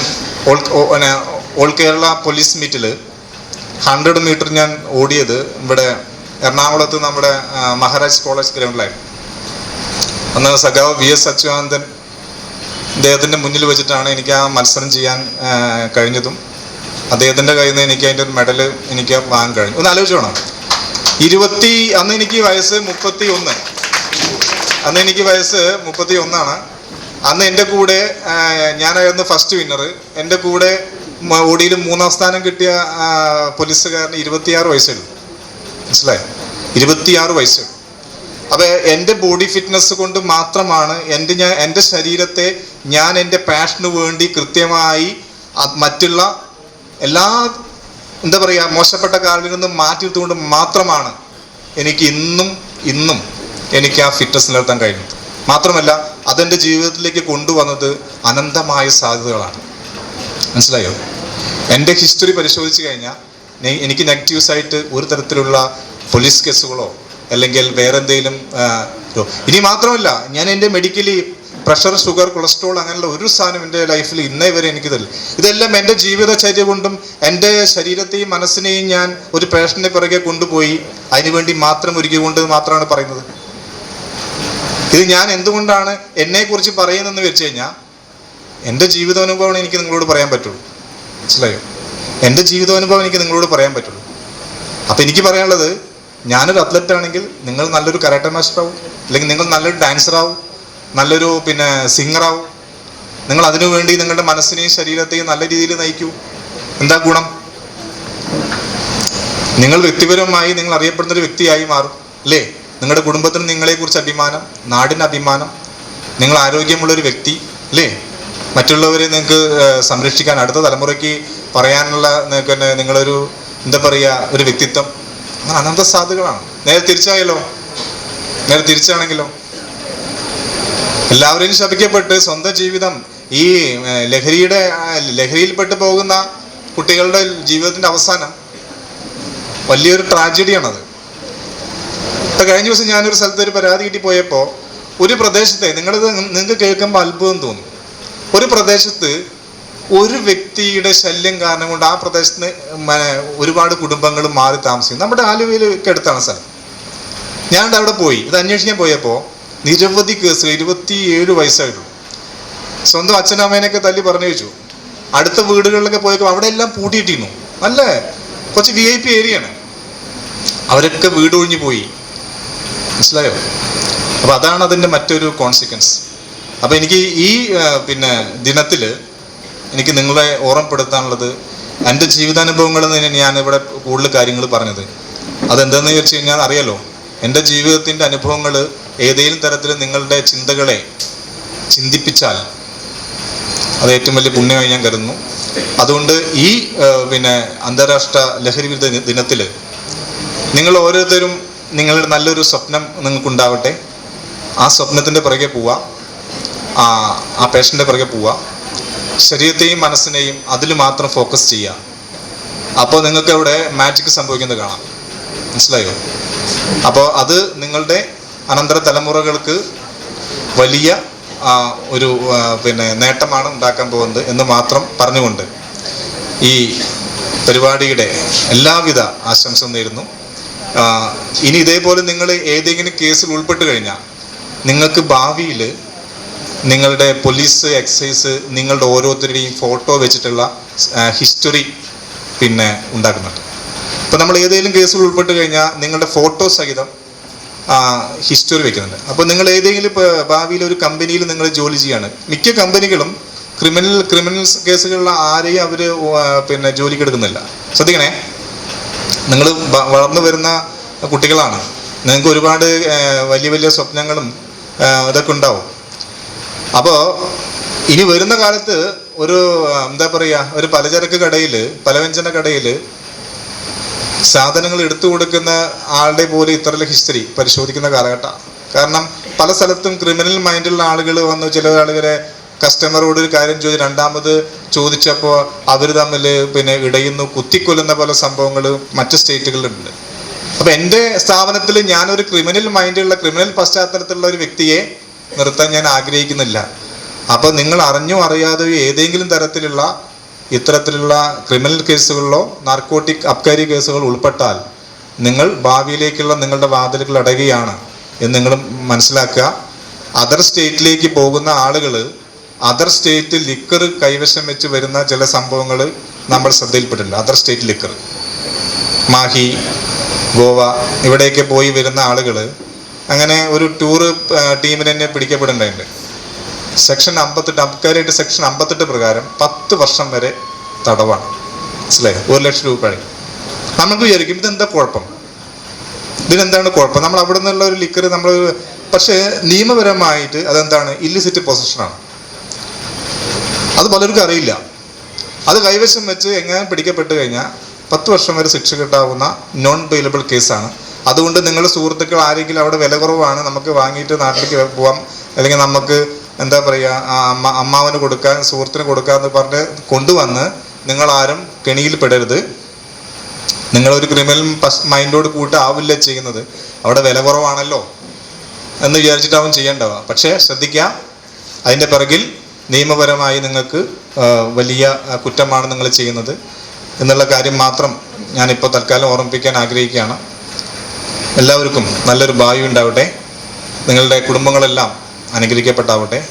ഓൾ കേരള പോലീസ് മീറ്റിൽ ഹൺഡ്രഡ് മീറ്റർ ഞാൻ ഓടിയത് ഇവിടെ എറണാകുളത്ത് നമ്മുടെ മഹാരാജ് കോളേജ് ഗ്രൗണ്ടിലായിരുന്നു. അന്ന് സഖാവ് വി എസ് അച്യുതാനന്ദൻ അദ്ദേഹത്തിന്റെ മുന്നിൽ വെച്ചിട്ടാണ് എനിക്ക് ആ മത്സരം ചെയ്യാൻ കഴിഞ്ഞതും. അദ്ദേഹത്തിന്റെ കയ്യിൽ നിന്ന് എനിക്ക് അതിന്റെ ഒരു മെഡൽ എനിക്ക് വാങ്ങാൻ കഴിഞ്ഞു. ഒന്ന് ആലോചിച്ചോണം ഇരുപത്തി അന്ന് എനിക്ക് വയസ്സ് മുപ്പത്തി ഒന്ന് അന്ന് എനിക്ക് വയസ്സ് മുപ്പത്തി ഒന്നാണ് അന്ന് എന്റെ കൂടെ ഞാനായിരുന്നു ഫസ്റ്റ് വിന്നർ എന്റെ കൂടെ ഓടിയിൽ മൂന്നാം സ്ഥാനം കിട്ടിയ പോലീസുകാരന് ഇരുപത്തിയാറ് വയസ്സുള്ളൂ മനസ്സിലായോ? ഇരുപത്തിയാറ് വയസ്സുള്ളൂ അപ്പോൾ എന്റെ ബോഡി ഫിറ്റ്നസ് കൊണ്ട് മാത്രമാണ് എന്റെ ഞാൻ എന്റെ ശരീരത്തെ ഞാൻ എന്റെ പാഷന് വേണ്ടി കൃത്യമായി മറ്റുള്ള എല്ലാ എന്താ പറയുക മോശപ്പെട്ട കാലിൽ നിന്നും മാറ്റി നിർത്തുകൊണ്ട് മാത്രമാണ് എനിക്ക് ഇന്നും ഇന്നും എനിക്ക് ആ ഫിറ്റ്നസ് നിലനിർത്താൻ കഴിഞ്ഞത് മാത്രമല്ല അതെന്റെ ജീവിതത്തിലേക്ക് കൊണ്ടുവന്നത് അനന്തമായ സാധ്യതകളാണ്. മനസ്സിലായോ? എന്റെ ഹിസ്റ്ററി പരിശോധിച്ച് കഴിഞ്ഞാൽ എനിക്ക് നെഗറ്റീവ്സ് ആയിട്ട് ഒരു തരത്തിലുള്ള പോലീസ് കേസുകളോ അല്ലെങ്കിൽ വേറെ എന്തെങ്കിലും ഇനി മാത്രമല്ല ഞാൻ എന്റെ മെഡിക്കലി പ്രഷർ ഷുഗർ കൊളസ്ട്രോൾ അങ്ങനെയുള്ള ഒരു സാധനം എന്റെ ലൈഫിൽ ഇന്നേ വരെ എനിക്ക് തരില്ല. ഇതെല്ലാം എന്റെ ജീവിതചര്യ കൊണ്ടും എന്റെ ശരീരത്തെയും മനസ്സിനെയും ഞാൻ ഒരു പേഷന്റെ പിറകെ കൊണ്ടുപോയി അതിനുവേണ്ടി മാത്രം ഒരുക്കിക്കൊണ്ട് മാത്രമാണ് പറയുന്നത്. ഇത് ഞാൻ എന്തുകൊണ്ടാണ് എന്നെക്കുറിച്ച് പറയുന്നതെന്ന് വെച്ച് കഴിഞ്ഞാൽ എന്റെ ജീവിതാനുഭവമാണ് എനിക്ക് നിങ്ങളോട് പറയാൻ പറ്റുള്ളൂ. മനസ്സിലായോ? എന്റെ ജീവിതാനുഭവം എനിക്ക് നിങ്ങളോട് പറയാൻ പറ്റുള്ളൂ. അപ്പം എനിക്ക് പറയാനുള്ളത് ഞാനൊരു അത്ലറ്റ് ആണെങ്കിൽ നിങ്ങൾ നല്ലൊരു കരാട്ട മാസ്റ്റർ ആവും അല്ലെങ്കിൽ നിങ്ങൾ നല്ലൊരു ഡാൻസർ ആവും നല്ലൊരു പിന്നെ സിംഗർ ആവും നിങ്ങൾ അതിനു വേണ്ടി നിങ്ങളുടെ മനസ്സിനെയും ശരീരത്തെയും നല്ല രീതിയിൽ നയിക്കൂ. എന്താ ഗുണം? നിങ്ങൾ വ്യക്തിപരമായി നിങ്ങൾ അറിയപ്പെടുന്ന ഒരു വ്യക്തിയായി മാറും അല്ലേ? നിങ്ങളുടെ കുടുംബത്തിന് നിങ്ങളെക്കുറിച്ച് അഭിമാനം നാടിന് അഭിമാനം നിങ്ങൾ ആരോഗ്യമുള്ള ഒരു വ്യക്തി അല്ലേ? മറ്റുള്ളവരെ നിങ്ങൾക്ക് സംരക്ഷിക്കാൻ അടുത്ത തലമുറയ്ക്ക് പറയാനുള്ള നിങ്ങൾക്ക് തന്നെ നിങ്ങളൊരു എന്താ പറയുക ഒരു വ്യക്തിത്വം. അങ്ങനെ അനന്ത സാധ്യതകളാണ് നേരെ തിരിച്ചായല്ലോ? നേരെ തിരിച്ചാണെങ്കിലോ? എല്ലാവരെയും ശപിക്കപ്പെട്ട് സ്വന്തം ജീവിതം ഈ ലഹരിയുടെ ലഹരിയിൽപ്പെട്ട് പോകുന്ന കുട്ടികളുടെ ജീവിതത്തിന്റെ അവസാനം വലിയൊരു ട്രാജഡിയാണത്. ഇപ്പൊ കഴിഞ്ഞ ദിവസം ഞാനൊരു സ്ഥലത്ത് ഒരു പരാതി കിട്ടി പോയപ്പോൾ ഒരു പ്രദേശത്തെ നിങ്ങളിത് നിങ്ങൾക്ക് കേൾക്കുമ്പോൾ അത്ഭുതം തോന്നും. ഒരു പ്രദേശത്ത് ഒരു വ്യക്തിയുടെ ശല്യം കാരണം കൊണ്ട് ആ പ്രദേശത്ത് മ- ഒരുപാട് കുടുംബങ്ങൾ മാറി താമസിക്കും നമ്മുടെ ആലുവയിലേക്ക് അടുത്താണ് സ്ഥലം. ഞാൻ അവിടെ പോയി. ഇത് അന്വേഷിക്കാൻ പോയപ്പോൾ നിരവധി കേസുകൾ ഇരുപത്തിയേഴ് വയസ്സായിട്ടുള്ളൂ. സ്വന്തം അച്ഛനമ്മേനെയൊക്കെ തല്ലി പറഞ്ഞു വെച്ചു. അടുത്ത വീടുകളിലൊക്കെ പോയപ്പോൾ അവിടെ എല്ലാം പൂട്ടിയിട്ടിരുന്നു. അല്ലേ കുറച്ച് വി ഐ പി ഏരിയയാണ് അവരൊക്കെ വീട് ഒഴിഞ്ഞു പോയി. മനസ്സിലായോ? അപ്പോൾ അതാണ് അതിന്റെ മറ്റൊരു കോൺസിക്വൻസ് അപ്പൊ എനിക്ക് ഈ പിന്നെ ദിനത്തിൽ എനിക്ക് നിങ്ങളെ ഓർമ്മപ്പെടുത്താനുള്ളത് എന്റെ ജീവിതാനുഭവങ്ങളിൽ നിന്ന് ഞാൻ ഇവിടെ കൂടുതൽ കാര്യങ്ങൾ പറഞ്ഞത്. അതെന്താണെന്ന് ചോദിച്ചു കഴിഞ്ഞാൽ അറിയാലോ എന്റെ ജീവിതത്തിന്റെ അനുഭവങ്ങൾ ഏതെങ്കിലും തരത്തിൽ നിങ്ങളുടെ ചിന്തകളെ ചിന്തിപ്പിച്ചാൽ അത് ഏറ്റവും വലിയ പുണ്യമായി ഞാൻ കരുതുന്നു. അതുകൊണ്ട് ഈ പിന്നെ അന്താരാഷ്ട്ര ലഹരി വിരുദ്ധ ദിനത്തിൽ നിങ്ങൾ ഓരോരുത്തരും നിങ്ങളുടെ നല്ലൊരു സ്വപ്നം നിങ്ങൾക്കുണ്ടാവട്ടെ. ആ സ്വപ്നത്തിന്റെ പുറകെ പോവുക ആ പേഷ്യന്റെ പിറകെ പോവുക. ശരീരത്തെയും മനസ്സിനെയും അതിൽ മാത്രം ഫോക്കസ് ചെയ്യുക. അപ്പോൾ നിങ്ങൾക്ക് അവിടെ മാജിക് സംഭവിക്കുന്നത് കാണാം. മനസ്സിലായോ? അപ്പോൾ അത് നിങ്ങളുടെ അനന്തര തലമുറകൾക്ക് വലിയ ഒരു പിന്നെ നേട്ടമാണ് ഉണ്ടാക്കാൻ പോകുന്നത് എന്ന് മാത്രം പറഞ്ഞുകൊണ്ട് ഈ പരിപാടിയുടെ എല്ലാവിധ ആശംസ നേരുന്നു. ഇനി ഇതേപോലെ നിങ്ങൾ ഏതെങ്കിലും കേസിൽ ഉൾപ്പെട്ട് കഴിഞ്ഞാൽ നിങ്ങൾക്ക് ഭാവിയിൽ നിങ്ങളുടെ പോലീസ് എക്സൈസ് നിങ്ങളുടെ ഓരോരുത്തരുടെയും ഫോട്ടോ വെച്ചിട്ടുള്ള ഹിസ്റ്ററി പിന്നെ ഉണ്ടാക്കുന്നുണ്ട്. ഇപ്പോൾ നമ്മൾ ഏതെങ്കിലും കേസിൽ ഉൾപ്പെട്ട് കഴിഞ്ഞാൽ നിങ്ങളുടെ ഫോട്ടോ സഹിതം ഹിസ്റ്ററി വെക്കുന്നുണ്ട്. അപ്പോൾ നിങ്ങൾ ഏതെങ്കിലും ഭാവിയിൽ ഒരു കമ്പനിയിൽ നിങ്ങൾ ജോലി ചെയ്യാണ് മിക്ക കമ്പനികളും ക്രിമിനൽ ക്രിമിനൽ കേസുകളിൽ ആരെയും അവർ പിന്നെ ജോലിക്ക് എടുക്കുന്നില്ല. ശ്രദ്ധിക്കണേ. നിങ്ങൾ വളർന്നു വരുന്ന കുട്ടികളാണ്. നിങ്ങൾക്ക് ഒരുപാട് വലിയ വലിയ സ്വപ്നങ്ങളും ഇതൊക്കെ ഉണ്ടാവും. അപ്പോൾ ഇനി വരുന്ന കാലത്ത് ഒരു എന്താ പറയുക ഒരു പലചരക്ക് കടയിൽ പലവ്യഞ്ജന കടയിൽ സാധനങ്ങൾ എടുത്തു കൊടുക്കുന്ന ആളുടെ പോലെ ഇത്തരം ഹിസ്റ്ററി പരിശോധിക്കുന്ന കാലഘട്ടമാണ്. കാരണം പല സ്ഥലത്തും ക്രിമിനൽ മൈൻഡുള്ള ആളുകൾ വന്ന്. ചില ആളുകളെ കസ്റ്റമറോട് ഒരു കാര്യം ചോദിച്ചു രണ്ടാമത് ചോദിച്ചപ്പോൾ അവർ തമ്മിൽ പിന്നെ ഇടയുന്നു കുത്തിക്കൊല്ലുന്ന പല സംഭവങ്ങൾ മറ്റ് സ്റ്റേറ്റുകളിലുണ്ട്. അപ്പോൾ എന്റെ സ്ഥാപനത്തിൽ ഞാനൊരു ക്രിമിനൽ മൈൻഡുള്ള ക്രിമിനൽ പശ്ചാത്തലത്തിലുള്ള ഒരു വ്യക്തിയെ നിർത്താൻ ഞാൻ ആഗ്രഹിക്കുന്നില്ല. അപ്പോൾ നിങ്ങൾ അറിഞ്ഞോ അറിയാതെയോ ഏതെങ്കിലും തരത്തിലുള്ള ഇത്തരത്തിലുള്ള ക്രിമിനൽ കേസുകളിലോ നാർക്കോട്ടിക് അബ്കാരി കേസുകൾ ഉൾപ്പെട്ടാൽ നിങ്ങൾ ഭാവിയിലേക്കുള്ള നിങ്ങളുടെ വാതിലുകൾ അടയുകയാണ് എന്ന് നിങ്ങൾ മനസ്സിലാക്കുക. അതർ സ്റ്റേറ്റിലേക്ക് പോകുന്ന ആളുകൾ അതർ സ്റ്റേറ്റ് ലിക്കർ കൈവശം വെച്ച് വരുന്ന ചില സംഭവങ്ങൾ നമ്മൾ ശ്രദ്ധയിൽപ്പെട്ടിട്ടുണ്ട്. Other state liquor. Mahe Goa ഇവിടെയൊക്കെ പോയി വരുന്ന ആളുകൾ അങ്ങനെ ഒരു ടൂറ് ടീമിന് തന്നെ പിടിക്കപ്പെടേണ്ടതുണ്ട്. സെക്ഷൻ അമ്പത്തെട്ട് അബ്കാരിയായിട്ട് സെക്ഷൻ അമ്പത്തെട്ട് പ്രകാരം പത്ത് വർഷം വരെ തടവാണ്. മനസ്സിലായോ? ഒരു ലക്ഷം രൂപ നമ്മൾക്ക് വിചാരിക്കും ഇതെന്താ കുഴപ്പം? ഇതിനെന്താണ് കുഴപ്പം? നമ്മൾ അവിടെ നിന്നുള്ള ഒരു ലിക്കർ നമ്മൾ പക്ഷേ നിയമപരമായിട്ട് അതെന്താണ്? ഇല്ലിസിറ്റ് പൊസിഷനാണ് അത് പലർക്കും അറിയില്ല. അത് കൈവശം വെച്ച് എങ്ങനെ പിടിക്കപ്പെട്ട് കഴിഞ്ഞാൽ പത്ത് വർഷം വരെ ശിക്ഷ കിട്ടാവുന്ന നോൺ ബെയിലബിൾ കേസാണ് അതുകൊണ്ട് നിങ്ങൾ സുഹൃത്തുക്കൾ ആരെങ്കിലും അവിടെ വില കുറവാണ് നമുക്ക് വാങ്ങിയിട്ട് നാട്ടിലേക്ക് പോവാം. അല്ലെങ്കിൽ നമുക്ക് എന്താ പറയുക അമ്മ അമ്മാവന് കൊടുക്കാൻ സുഹൃത്തിന് കൊടുക്കാന്ന് പറഞ്ഞ് കൊണ്ടുവന്ന് നിങ്ങൾ നിങ്ങളാരും കെണിയിൽ പെടരുത്. നിങ്ങളൊരു ക്രിമിനൽ മൈൻഡോട് കൂട്ട് ആവില്ല ചെയ്യുന്നത്. അവിടെ വില കുറവാണല്ലോ എന്ന് വിചാരിച്ചിട്ടാവും ചെയ്യേണ്ടവ പക്ഷേ ശ്രദ്ധിക്കുക അതിന്റെ പിറകിൽ നിയമപരമായി നിങ്ങൾക്ക് വലിയ കുറ്റമാണ് നിങ്ങൾ ചെയ്യുന്നത്. എന്നുള്ള കാര്യം മാത്രം ഞാനിപ്പോൾ തൽക്കാലം ഓർമ്മിപ്പിക്കാൻ ആഗ്രഹിക്കുകയാണ്. എല്ലാവർക്കും നല്ലൊരു ഭാവി ഉണ്ടാവട്ടെ. നിങ്ങളുടെ കുടുംബങ്ങളെല്ലാം അനുഗ്രഹിക്കപ്പെട്ടാവട്ടെ.